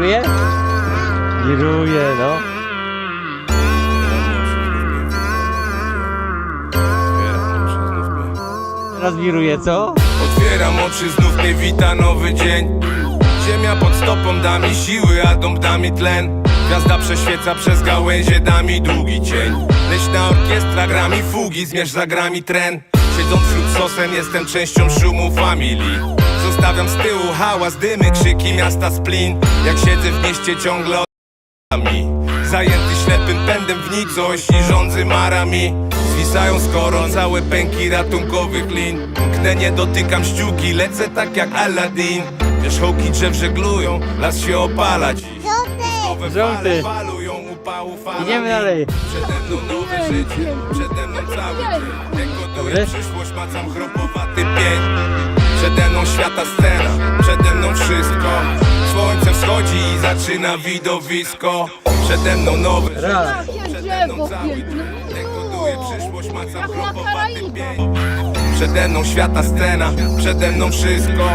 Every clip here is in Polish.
wiruje? Wiruje, no. Teraz wiruje, co? Otwieram oczy, znów nie wita nowy dzień Ziemia pod stopą da mi siły, a dom da mi tlen Gwiazda prześwieca przez gałęzie, da mi długi cień Leśna orkiestra gra mi fugi, zmierz za grami tren Siedząc wśród sosen, jestem częścią szumu familii Zostawiam z tyłu hałas, dymy, krzyki miasta splin. Jak siedzę w mieście ciągle mi Zajęty ślepym pędem w nicość i rządzy marami Zwisają z koron całe pęki ratunkowych lin. Gdy nie dotykam ściółki, lecę tak jak Aladdin. Wierzchołki drzew żeglują, las się opala dziś Nowe fale Żółty. falują upału falami. Idziemy dalej. Przede mną nowe życie, przede mną cały dzień Dekoduję Dobry. przyszłość, macam chropowaty pień. Przede mną świata scena, przede mną wszystko. Słońce wschodzi i zaczyna widowisko. Przede mną nowe życie, Raz. przede mną cały dzień Dekoduję przyszłość, macam chropowaty pień Przede mną świata scena, przede mną wszystko.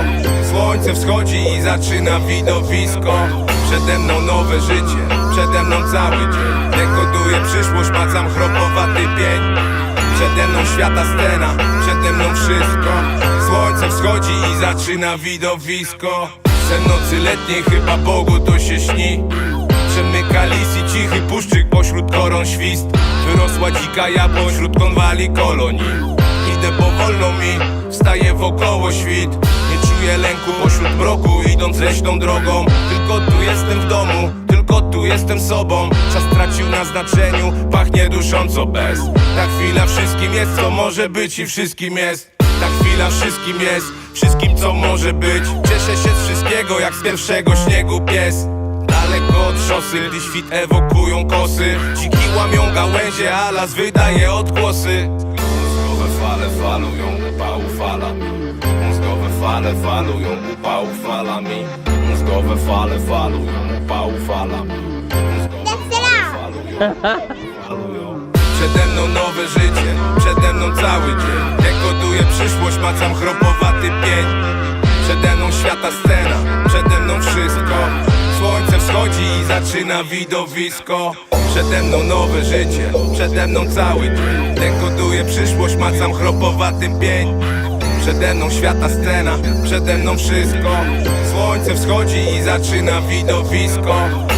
Słońce wschodzi i zaczyna widowisko. Przede mną nowe życie, przede mną cały dzień. Dekoduję przyszłość, macam chropowaty pień. Przede mną świata scena, przede mną wszystko. Słońce wschodzi i zaczyna widowisko. Sen nocy letniej chyba Bogu to się śni. Przemyka lis i cichy puszczyk pośród koron świst. Wyrosła dzika jabłoń wśród konwali kolonii Idę powolno mi, wstaję wokoło świt. Nie czuję lęku pośród mroku, idąc leśną drogą. Tylko tu jestem w domu, tylko tu jestem sobą. Czas tracił na znaczeniu, pachnie dusząco bez. Ta chwila wszystkim jest, co może być i wszystkim jest. Ta chwila wszystkim jest, wszystkim co może być. Cieszę się z wszystkiego, jak z pierwszego śniegu pies. Daleko od szosy, gdy świt ewokują kosy. Dziki łamią gałęzie, a las wydaje odgłosy fale falują upału falami Mózgowe fale falują upału falami Mózgowe fale falują upału falami Mózgowe fale falują falują Przede mną nowe życie, przede mną cały dzień. Dekoduję przyszłość, macam chropowaty pień. Przede mną świata scena, zaczyna widowisko. Przede mną nowe życie, przede mną cały dzień. Dekoduję przyszłość, macam chropowaty pień. Przede mną świata scena, przede mną wszystko. Słońce wschodzi i zaczyna widowisko.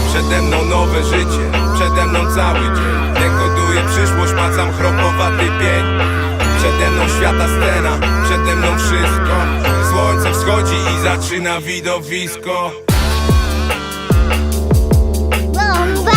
Przede mną nowe życie, przede mną cały dzień. Dekoduję przyszłość, macam chropowaty pień. Przede mną świata scena, przede mną wszystko. Słońce wschodzi i zaczyna widowisko Bye.